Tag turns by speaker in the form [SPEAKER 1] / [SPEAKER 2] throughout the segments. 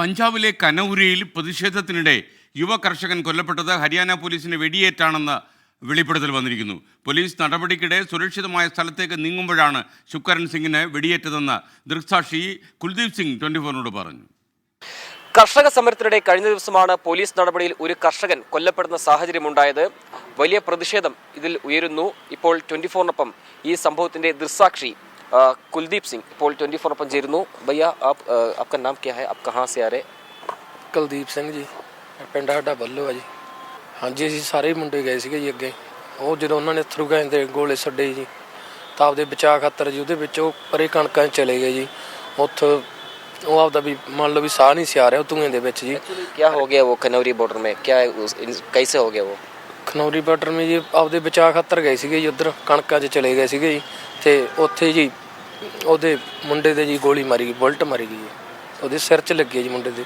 [SPEAKER 1] പഞ്ചാബിലെ കനൌരിയിൽ പ്രതിഷേധത്തിനിടെ യുവ കർഷകൻ കൊല്ലപ്പെട്ടത് ഹരിയാന പോലീസിന് വെടിയേറ്റാണെന്ന് വെളിപ്പെടുത്തൽ വന്നിരിക്കുന്നു. പോലീസ് നടപടിക്കിടെ സുരക്ഷിതമായ സ്ഥലത്തേക്ക് നീങ്ങുമ്പോഴാണ് ശുക്കരൻ സിംഗിന് വെടിയേറ്റതെന്ന് ദൃക്സാക്ഷി കുൽദീപ് സിംഗ് ട്വന്റി ഫോറിനോട് പറഞ്ഞു.
[SPEAKER 2] കർഷക സമരത്തിനിടെ കഴിഞ്ഞ ദിവസമാണ് പോലീസ് നടപടിയിൽ ഒരു കർഷകൻ കൊല്ലപ്പെടുന്ന സാഹചര്യമുണ്ടായത്. വലിയ പ്രതിഷേധം ഇതിൽ ഉയരുന്നു. ഇപ്പോൾ ട്വന്റി ഫോറിനൊപ്പം ഈ സംഭവത്തിന്റെ ദൃസാക്ഷി कुलदीप सिंह पोल ट्वेंटी फोर पर भैया आप आपका नाम क्या है? आप कहाँ से आ रहे?
[SPEAKER 3] ਕੁਲਦੀਪ ਸਿੰਘ ਜੀ ਪਿੰਡ ਸਾਡਾ ਬੱਲੋ ਆ ਜੀ ਹਾਂਜੀ ਅਸੀਂ ਸਾਰੇ ਮੁੰਡੇ ਗਏ ਸੀਗੇ ਜੀ ਅੱਗੇ ਉਹ ਜਦੋਂ ਉਹਨਾਂ ਨੇ ਅਥਰੂ ਗੈਸ ਦੇ ਗੋਲੇ ਛੱਡੇ ਜੀ ਤਾਂ ਆਪਦੇ ਬਚਾਅ ਖਾਤਰ ਜੀ ਉਹਦੇ ਵਿੱਚ ਉਹ ਪਰੇ ਕਣਕਾਂ 'ਚ ਚਲੇ ਗਏ ਜੀ ਉੱਥੇ ਉਹ ਆਪਦਾ ਵੀ ਮੰਨ ਲਓ ਵੀ ਸਾਹ ਨਹੀਂ ਸਿਆ ਦੇ ਵਿੱਚ ਜੀ
[SPEAKER 2] क्या हो गया वो खनौरी बॉर्डर में? क्या है उस, कैसे हो गया वो?
[SPEAKER 3] ਖਨੌਰੀ ਬਾਰਡਰ ਮੇ ਜੀ ਆਪਦੇ ਬਚਾਅ ਖਾਤਰ ਗਏ ਸੀਗੇ ਜੀ ਉਧਰ, ਕਣਕਾਂ 'ਚ ਚਲੇ ਗਏ ਸੀਗੇ ਜੀ। ਤੇ ਉੱਥੇ ਜੀ ਉਹਦੇ ਮੁੰਡੇ ਦੇ ਜੀ ਗੋਲੀ ਮਾਰੀ ਗਈ, ਬੁਲਟ ਮਾਰੀ ਗਈ ਉਹਦੇ ਸਿਰ 'ਚ ਲੱਗੀ ਜੀ ਮੁੰਡੇ ਦੇ।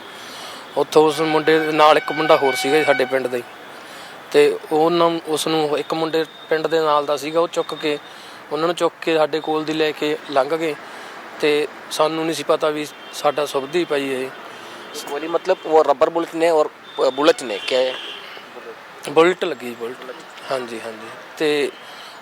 [SPEAKER 3] ਉੱਥੋਂ ਉਸ ਮੁੰਡੇ ਨਾਲ ਇੱਕ ਮੁੰਡਾ ਹੋਰ ਸੀਗਾ ਜੀ ਸਾਡੇ ਪਿੰਡ ਦਾ ਹੀ ਤੇ ਉਹਨਾਂ ਉਸ ਨੂੰ ਇੱਕ ਮੁੰਡੇ ਪਿੰਡ ਦੇ ਨਾਲ ਦਾ ਸੀਗਾ, ਉਹ ਚੁੱਕ ਕੇ, ਉਹਨਾਂ ਨੂੰ ਚੁੱਕ ਕੇ ਸਾਡੇ ਕੋਲ ਦੀ ਲੈ ਕੇ ਲੰਘ ਗਏ। ਤੇ ਸਾਨੂੰ ਨਹੀਂ ਸੀ ਪਤਾ ਵੀ ਸਾਡਾ ਸੁਭਦੀ ਪਈ ਇਹ
[SPEAKER 2] ਗੋਲੀ ਮਤਲਬ ਉਹ ਰਬਰ ਬੁਲਟ ਨੇ ਔਰ ਬੁਲਟ ਨੇ ਕਿ
[SPEAKER 3] ਬੁਲਟ ਲੱਗੀ ਜੀ, ਬੁਲਟ। ਹਾਂਜੀ ਹਾਂਜੀ। ਤੇ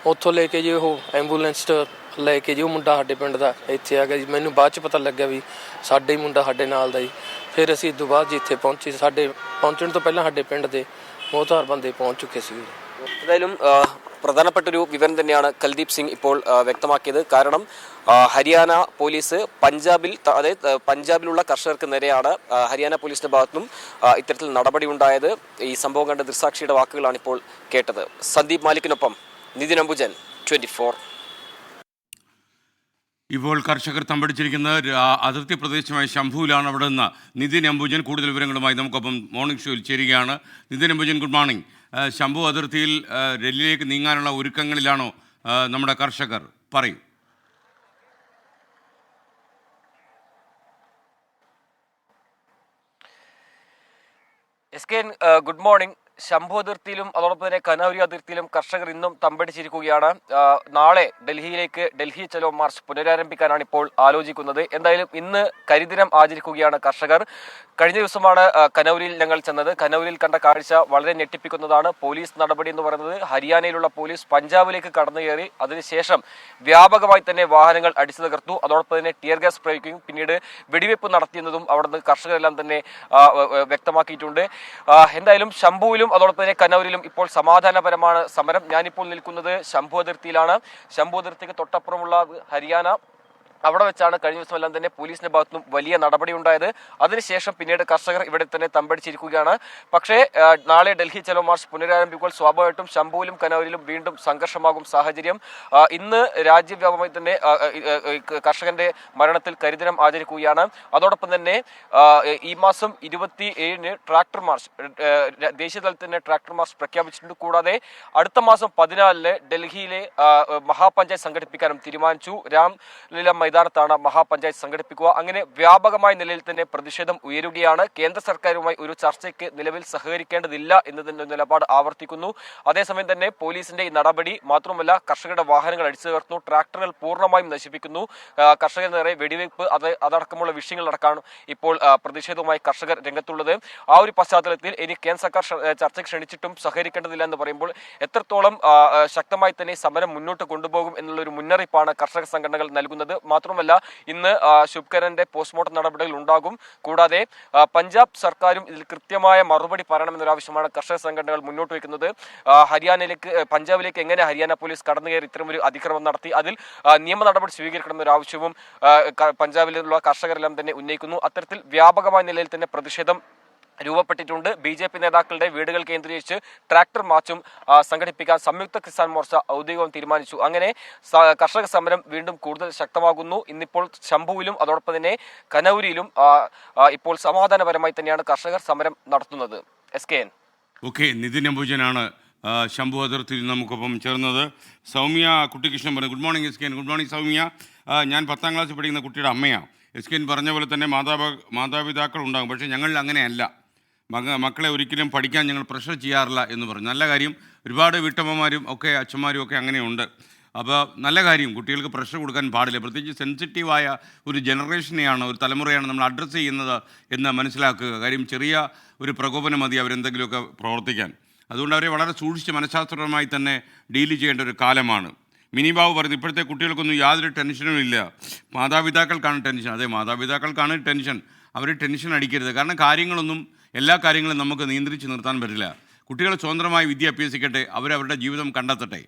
[SPEAKER 3] ਉੱਥੋਂ ਲੈ ਕੇ ਜੀ ਉਹ ਐਂਬੂਲੈਂਸ ਲੈ ਕੇ ਜੀ, ਉਹ ਮੁੰਡਾ ਸਾਡੇ ਪਿੰਡ ਦਾ ਇੱਥੇ ਆ ਗਿਆ ਜੀ। ਮੈਨੂੰ ਬਾਅਦ ਚ ਪਤਾ ਲੱਗਿਆ ਵੀ ਸਾਡੇ ਹੀ ਮੁੰਡਾ ਸਾਡੇ ਨਾਲ ਦਾ ਜੀ। ਫਿਰ ਅਸੀਂ ਤੋਂ ਬਾਅਦ ਜੀ ਇੱਥੇ ਪਹੁੰਚੇ ਸਾਡੇ ਪਹੁੰਚਣ ਤੋਂ ਪਹਿਲਾਂ ਸਾਡੇ ਪਿੰਡ ਦੇ ਬਹੁਤ ਹਰ ਬੰਦੇ ਪਹੁੰਚ ਚੁੱਕੇ ਸੀ
[SPEAKER 2] ਜੀ। ആ, പ്രധാനപ്പെട്ട ഒരു വിവരം തന്നെയാണ് കൽദീപ് സിംഗ് ഇപ്പോൾ വ്യക്തമാക്കിയത്. കാരണം ഹരിയാന പോലീസ് പഞ്ചാബിൽ അതായത് പഞ്ചാബിലുള്ള കർഷകർക്ക് നേരെയാണ് ഹരിയാന പോലീസിന്റെ ഭാഗത്തുനിന്നും ഇത്തരത്തിൽ നടപടി ഉണ്ടായത്. ഈ സംഭവം കണ്ട ദൃസാക്ഷിയുടെ വാക്കുകളാണ് ഇപ്പോൾ കേട്ടത്. സന്ദീപ് മാലിക്കിനൊപ്പം നിതിൻ അംബുജൻ ട്വന്റി
[SPEAKER 1] ഇപ്പോൾ കർഷകർ തമ്പടിച്ചിരിക്കുന്ന അതിർത്തി പ്രദേശമായ ശംഭുവിലാണ് അവിടെ നിന്ന് നിതിൻ അംബുജൻ കൂടുതൽ വിവരങ്ങളുമായി നമുക്കൊപ്പം മോർണിംഗ് ഷോയിൽ ചേരുകയാണ്. Nitin Ambujan good morning. Shambhu അതിർത്തിയിൽ ഡൽഹിയിലേക്ക് നീങ്ങാനുള്ള ഒരുക്കങ്ങളിലാണോ നമ്മുടെ കർഷകർ? പറയും.
[SPEAKER 2] S K good morning. Shambhu അതിർത്തിയിലും അതോടൊപ്പം തന്നെ കനൌരി അതിർത്തിയിലും കർഷകർ ഇന്നും തമ്പടിച്ചിരിക്കുകയാണ്. നാളെ ഡൽഹിയിലേക്ക് ഡൽഹി ചലോ മാർച്ച് പുനരാരംഭിക്കാനാണ് ഇപ്പോൾ ആലോചിക്കുന്നത്. എന്തായാലും ഇന്ന് കരിദിനം ആചരിക്കുകയാണ് കർഷകർ. കഴിഞ്ഞ ദിവസമാണ് കനൌരിയിൽ ഞങ്ങൾ ചെന്നത്. കനൌരിയിൽ കണ്ട കാഴ്ച വളരെ ഞെട്ടിപ്പിക്കുന്നതാണ്. പോലീസ് നടപടി എന്ന് പറയുന്നത് ഹരിയാനയിലുള്ള പോലീസ് പഞ്ചാബിലേക്ക് കടന്നു കയറി അതിനുശേഷം വ്യാപകമായി തന്നെ വാഹനങ്ങൾ അടിച്ചു തകർത്തു. അതോടൊപ്പം തന്നെ ടിയർ ഗ്യാസ് പ്രയോഗിക്കുകയും പിന്നീട് വെടിവെപ്പ് നടത്തിയെന്നതും അവിടുന്ന് കർഷകരെല്ലാം തന്നെ വ്യക്തമാക്കിയിട്ടുണ്ട്. എന്തായാലും ശംഭുവിലും അതോടൊപ്പം തന്നെ കനൂരിലും ഇപ്പോൾ സമാധാനപരമാണ് സമരം. ഞാനിപ്പോൾ നിൽക്കുന്നത് ശംഭു അതിർത്തിയിലാണ് ശംഭു അതിർത്തിക്ക് തൊട്ടപ്പുറമുള്ള ഹരിയാന അവിടെ വെച്ചാണ് കഴിഞ്ഞ ദിവസമെല്ലാം തന്നെ പോലീസിന്റെ ഭാഗത്തുനിന്നും വലിയ നടപടി ഉണ്ടായത് അതിനുശേഷം പിന്നീട് കർഷകർ ഇവിടെ തന്നെ തമ്പടിച്ചിരിക്കുകയാണ്. പക്ഷേ നാളെ ഡൽഹി ചലോ മാർച്ച് പുനരാരംഭിക്കുമ്പോൾ സ്വാഭാവികമായിട്ടും ശംഭുവിലും കനൌരിലും വീണ്ടും സംഘർഷമാകും സാഹചര്യം. ഇന്ന് രാജ്യവ്യാപകമായി തന്നെ കർഷകന്റെ മരണത്തിൽ കരിദിനം ആചരിക്കുകയാണ്. അതോടൊപ്പം തന്നെ ഈ മാസം ഇരുപത്തി ഏഴിന് ട്രാക്ടർ മാർച്ച് ദേശീയ തലത്തിൽ തന്നെ ട്രാക്ടർ മാർച്ച് പ്രഖ്യാപിച്ചിട്ടുണ്ട്. കൂടാതെ അടുത്ത മാസം പതിനാലിന് ഡൽഹിയിലെ മഹാപഞ്ചായത്ത് സംഘടിപ്പിക്കാനും തീരുമാനിച്ചു. രാംലീല മൈതാനത്താണ് മഹാപഞ്ചായത്ത് സംഘടിപ്പിക്കുക. അങ്ങനെ വ്യാപകമായ നിലയിൽ തന്നെ പ്രതിഷേധം ഉയരുകയാണ്. കേന്ദ്ര സർക്കാരുമായി ഒരു ചർച്ചയ്ക്ക് നിലവിൽ സഹകരിക്കേണ്ടതില്ല എന്നതിന്റെ നിലപാട് ആവർത്തിക്കുന്നു. അതേസമയം തന്നെ പോലീസിന്റെ ഈ നടപടി മാത്രമല്ല കർഷകരുടെ വാഹനങ്ങൾ അടിച്ചു തകർന്നു ട്രാക്ടറുകൾ പൂർണമായും നശിപ്പിക്കുന്നു. കർഷകർ നേരെ വെടിവെയ്പ്പ് അത് അതടക്കമുള്ള വിഷയങ്ങളടക്കമാണ് ഇപ്പോൾ പ്രതിഷേധവുമായി കർഷകർ രംഗത്തുള്ളത്. ആ ഒരു പശ്ചാത്തലത്തിൽ ഇനി കേന്ദ്ര സർക്കാർ ചർച്ചയ്ക്ക് ക്ഷണിച്ചിട്ടും സഹകരിക്കേണ്ടതില്ല എന്ന് പറയുമ്പോൾ എത്രത്തോളം ശക്തമായി തന്നെ സമരം മുന്നോട്ട് കൊണ്ടുപോകും എന്നുള്ള ഒരു മുന്നറിയിപ്പാണ് കർഷക സംഘടനകൾ നൽകുന്നത്. മാത്രമല്ല ഇന്ന് ശുഭ്കരന്റെ പോസ്റ്റ്മോർട്ടം നടപടികൾ ഉണ്ടാകും. കൂടാതെ പഞ്ചാബ് സർക്കാരും ഇതിൽ കൃത്യമായ മറുപടി പറയണമെന്നൊരാവശ്യമാണ് കർഷക സംഘടനകൾ മുന്നോട്ട് വയ്ക്കുന്നത് ഹരിയാനയിലേക്ക് പഞ്ചാബിലേക്ക് എങ്ങനെ ഹരിയാന പോലീസ് കടന്നു കയറി ഇത്തരമൊരു അതിക്രമം നടത്തി അതിൽ നിയമ നടപടി സ്വീകരിക്കണമെന്നൊരു ആവശ്യവും ആ, ക- പഞ്ചാബിലുള്ള കർഷകരെല്ലാം തന്നെ ഉന്നയിക്കുന്നു. അത്തരത്തിൽ വ്യാപകമായ നിലയിൽ തന്നെ പ്രതിഷേധം രൂപപ്പെട്ടിട്ടുണ്ട്. ബി ജെ പി നേതാക്കളുടെ വീടുകൾ കേന്ദ്രീകരിച്ച് ട്രാക്ടർ മാർച്ചും സംഘടിപ്പിക്കാൻ സംയുക്ത കിസാൻ മോർച്ച ഔദ്യോഗികം തീരുമാനിച്ചു. അങ്ങനെ കർഷക സമരം വീണ്ടും കൂടുതൽ ശക്തമാകുന്നു. ഇന്നിപ്പോൾ ശംഭുവിലും അതോടൊപ്പം തന്നെ കനൌരിയിലും ഇപ്പോൾ സമാധാനപരമായി തന്നെയാണ് കർഷകർ സമരം നടത്തുന്നത്. S K N.
[SPEAKER 1] Okay Nitin അംബുജനാണ് Shambhu അതിർത്തിയിൽ നമുക്കൊപ്പം ചേർന്നത്. സൗമ്യ കുട്ടികൃഷ്ണൻ പറഞ്ഞു good morning S K N. Good morning Soumya. ഞാൻ പത്താം ക്ലാസ്സിൽ പഠിക്കുന്ന കുട്ടിയുടെ അമ്മയാണ് എസ് കെ എൻ പറഞ്ഞ പോലെ തന്നെ മാതാപിതാ മാതാപിതാക്കൾ ഉണ്ടാകും പക്ഷേ ഞങ്ങളിൽ അങ്ങനെയല്ല. മക മക്കളെ ഒരിക്കലും പഠിക്കാൻ ഞങ്ങൾ പ്രഷർ ചെയ്യാറില്ല എന്ന് പറഞ്ഞു. നല്ല കാര്യം ഒരുപാട് വീട്ടമ്മമാരും ഒക്കെ അച്ഛന്മാരും ഒക്കെ അങ്ങനെയുണ്ട്. അപ്പോൾ നല്ല കാര്യം കുട്ടികൾക്ക് പ്രഷർ കൊടുക്കാൻ പാടില്ല. പ്രത്യേകിച്ച് സെൻസിറ്റീവായ ഒരു ജനറേഷനെയാണ് ഒരു തലമുറയാണ് നമ്മൾ അഡ്രസ്സ് ചെയ്യുന്നത് എന്ന് മനസ്സിലാക്കുക. കാര്യം ചെറിയ ഒരു പ്രകോപനം മതി അവരെന്തെങ്കിലുമൊക്കെ പ്രവർത്തിക്കാൻ. അതുകൊണ്ട് അവരെ വളരെ സൂക്ഷിച്ച് മനഃശാസ്ത്രപരമായി തന്നെ ഡീൽ ചെയ്യേണ്ട ഒരു കാലമാണ്. മിനി ബാബു പറഞ്ഞു ഇപ്പോഴത്തെ കുട്ടികൾക്കൊന്നും യാതൊരു ടെൻഷനും ഇല്ല. മാതാപിതാക്കൾക്കാണ് ടെൻഷൻ അതെ മാതാപിതാക്കൾക്കാണ് ടെൻഷൻ അവർ ടെൻഷൻ അടിക്കരുത്. കാരണം കാര്യങ്ങളൊന്നും എല്ലാ കാര്യങ്ങളും നമുക്ക് നിയന്ത്രിച്ച് നിർത്താൻ പറ്റില്ല. കുട്ടികൾ സ്വതന്ത്രമായി വിദ്യ അഭ്യസിക്കട്ടെ. അവരവരുടെ ജീവിതം കണ്ടെത്തട്ടെ.